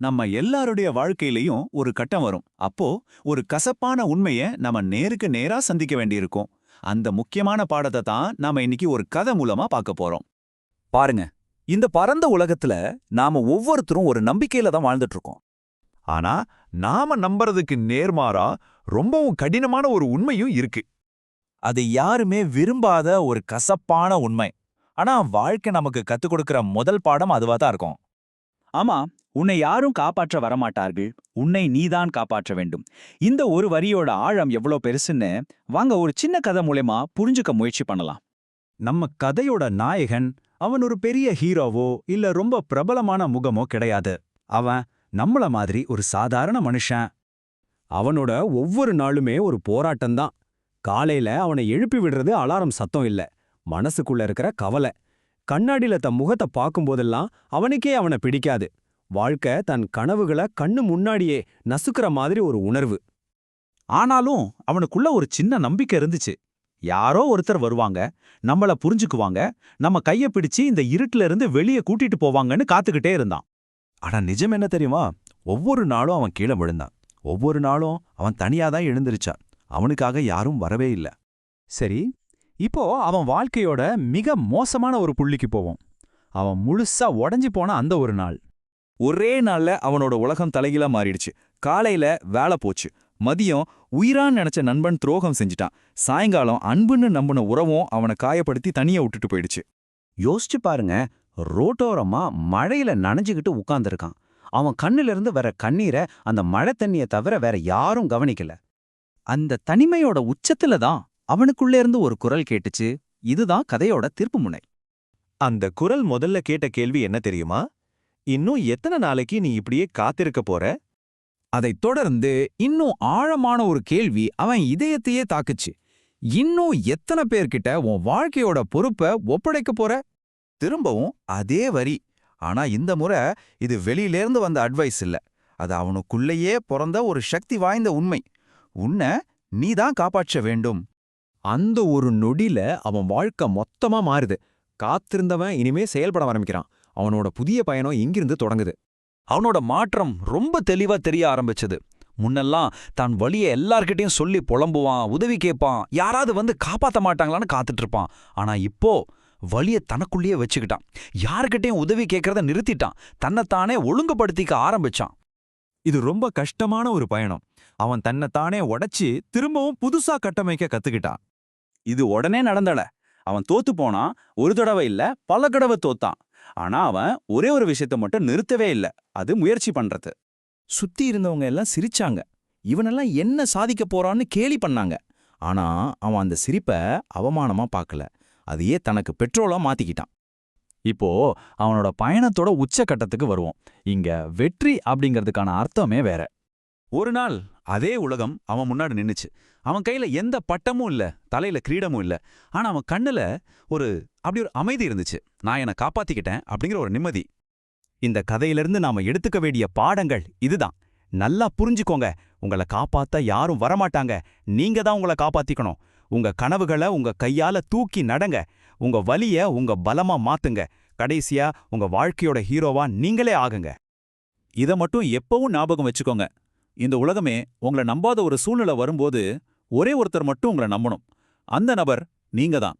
நம்ம எல்லாருடைய வாழ்க்கையிலயும் ஒரு கட்டம் வரும். அப்போ ஒரு கசப்பான உண்மைய நம்ம நேருக்கு நேரா சந்திக்க வேண்டியிருக்கும். அந்த முக்கியமான பாடத்தை தான் நாம இன்னைக்கு ஒரு கதை மூலமா பார்க்க போறோம். பாருங்க இந்த பரந்த உலகத்துல நாம ஒவ்வொருத்தரும் ஒரு நம்பிக்கையில தான் வாழ்ந்துட்டு இருக்கோம் ஆனா நாம நம்புறதுக்கு நேர்மாறா ரொம்பவும் கடினமான ஒரு உண்மையும் இருக்கு. அது யாருமே விரும்பாத ஒரு கசப்பான உண்மை. ஆனா வாழ்க்கை நமக்கு கத்துக் கொடுக்கிற முதல் பாடம் அதுவா தான் இருக்கும். ஆமா உன்னை யாரும் காப்பாற்ற வரமாட்டார்கள். உன்னை நீதான் காப்பாற்ற வேண்டும். இந்த ஒரு வரியோட ஆழம் எவ்வளோ பெருசுன்னு வாங்க ஒரு சின்ன கதை மூலயமா புரிஞ்சுக்க முயற்சி பண்ணலாம். நம்ம கதையோட நாயகன் அவன் ஒரு பெரிய ஹீரோவோ இல்ல ரொம்ப பிரபலமான முகமோ கிடையாது. அவன் நம்மள மாதிரி ஒரு சாதாரண மனுஷன். அவனோட ஒவ்வொரு நாளுமே ஒரு போராட்டம்தான் காலையில அவனை எழுப்பி விடுறது அலாரம் சத்தம் இல்ல. மனசுக்குள்ள இருக்கிற கவலை. கண்ணாடியில தன் முகத்தை பார்க்கும்போதெல்லாம் அவனுக்கே அவனை பிடிக்காது. வாழ்க்கை தன் கனவுகளை கண்ணு முன்னாடியே நசுக்கிற மாதிரி ஒரு உணர்வு. ஆனாலும் அவனுக்குள்ள ஒரு சின்ன நம்பிக்கை இருந்துச்சு. யாரோ ஒருத்தர் வருவாங்க நம்மள புரிஞ்சுக்குவாங்க நம்ம கைய பிடிச்சு இந்த இருட்டுல இருந்து வெளியே கூட்டிட்டு போவாங்கன்னு காத்துக்கிட்டே இருந்தான். ஆனா நிஜம் என்ன தெரியுமா? ஒவ்வொரு நாளும் அவன் கீழே விழுந்தான். ஒவ்வொரு நாளும் அவன் தனியா தான் எழுந்திருச்சான். அவனுக்காக யாரும் வரவே இல்ல. சரி இப்போ அவன் வாழ்க்கையோட மிக மோசமான ஒரு புள்ளிக்கு போவோம். அவன் முழுசா உடைஞ்சு போன அந்த ஒரு நாள். ஒரே நாள்ல அவனோட உலகம் தலைகீழா மாறிடுச்சு. காலையில வேலை போச்சு. மதியம் உயிரான் நினைச்ச நண்பன் துரோகம் செஞ்சிட்டான். சாயங்காலம் அன்புன்னு நம்பின உறவும் அவனை காயப்படுத்தி தனியா விட்டுட்டு போயிடுச்சு. யோசிச்சு பாருங்க ரோட்டோரமா மழையில நனைஞ்சுக்கிட்டு உட்கார்ந்திருக்கான். அவன் கண்ணுல இருந்து வர கண்ணீரை அந்த மழை தண்ணிய தவிர வேற யாரும் கவனிக்கல. அந்த தனிமையோட உச்சத்துல தான் அவனுக்குள்ளே இருந்து ஒரு குரல் கேட்டுச்சு. இதுதான் கதையோட திருப்பு முனை. அந்த குரல் முதல்ல கேட்ட கேள்வி என்ன தெரியுமா? இன்னும் எத்தனை நாளைக்கு நீ இப்படியே காத்திருக்க போற? அதைத் தொடர்ந்து இன்னும் ஆழமான ஒரு கேள்வி அவன் இதயத்தையே தாக்குச்சு. இன்னும் எத்தனை பேர்கிட்ட உன் வாழ்க்கையோட பொறுப்பை ஒப்படைக்க போற? திரும்பவும் அதே வரி. ஆனா இந்த முறை இது வெளியிலேருந்து வந்த அட்வைஸ் இல்ல. அது அவனுக்குள்ளேயே பிறந்த ஒரு சக்தி வாய்ந்த உண்மை. உன்னை நீதான் காப்பாற்ற வேண்டும். அந்த ஒரு நொடியில அவன் வாழ்க்கை மொத்தமா மாறுது. காத்திருந்தவன் இனிமே செயல்பட ஆரம்பிக்கிறான். அவனோட புதிய பயணம் இங்கிருந்து தொடங்குது. அவனோட மாற்றம் ரொம்ப தெளிவா தெரிய ஆரம்பிச்சது. முன்னெல்லாம் தான் வழிய எல்லார்கிட்டயும் சொல்லி புலம்புவான் உதவி கேட்பான் யாராவது வந்து காப்பாத்த மாட்டாங்களான்னு காத்துட்டு இருப்பான். ஆனா இப்போ வழியை தனக்குள்ளேயே வச்சுக்கிட்டான். யார்கிட்டயும் உதவி கேட்கறத நிறுத்திட்டான். தன்னைத்தானே ஒழுங்குபடுத்திக்க ஆரம்பிச்சான். இது ரொம்ப கஷ்டமான ஒரு பயணம். அவன் தன்னைத்தானே உடைச்சு திரும்பவும் புதுசா கட்டமைக்க கத்துக்கிட்டான். இது உடனே நடந்தல. அவன் தோத்து போனா ஒரு தடவை இல்ல பல தடவை தோத்தான். ஆனா அவன் ஒரே ஒரு விஷயத்த மட்டும் நிறுத்தவே இல்ல. அது முயற்சி பண்றது. சுத்தி இருந்தவங்க எல்லாம் சிரிச்சாங்க. இவனெல்லாம் என்ன சாதிக்க போறான்னு கேலி பண்ணாங்க. ஆனா அவன் அந்த சிரிப்ப அவமானமா பார்க்கல. அதையே தனக்கு பெட்ரோலா மாத்திக்கிட்டான். இப்போ அவனோட பயணத்தோட உச்சக்கட்டத்துக்கு வருவோம். இங்க வெற்றி அப்படிங்கிறதுக்கான அர்த்தமே வேற. ஒரு நாள் அதே உலகம் அவன் முன்னாடி நின்னுச்சு. அவன் கையில எந்த பட்டமும் இல்ல தலையில கிரீடமும் இல்ல. ஆனா அவன் கண்ணுல ஒரு அப்படி ஒரு அமைதி இருந்துச்சு. நான் என்னை காப்பாத்திக்கிட்டேன் அப்படிங்கிற ஒரு நிம்மதி. இந்த கதையிலிருந்து நாம எடுத்துக்க வேண்டிய பாடங்கள் இதுதான். நல்லா புரிஞ்சுக்கோங்க. உங்களை காப்பாத்த யாரும் வரமாட்டாங்க. நீங்க தான் உங்களை காப்பாத்திக்கணும். உங்க கனவுகளை உங்க கையால தூக்கி நடங்க. உங்க வலிய உங்க பலமா மாத்துங்க. கடைசியா உங்க வாழ்க்கையோட ஹீரோவா நீங்களே ஆகுங்க. இத மட்டும் எப்பவும் ஞாபகம் வச்சுக்கோங்க. இந்த உலகமே உங்களை நம்பாத ஒரு சூழ்நிலை வரும்போது ஒரே ஒருத்தர் மட்டும் உங்களை நம்பணும். அந்த நபர் நீங்க தான்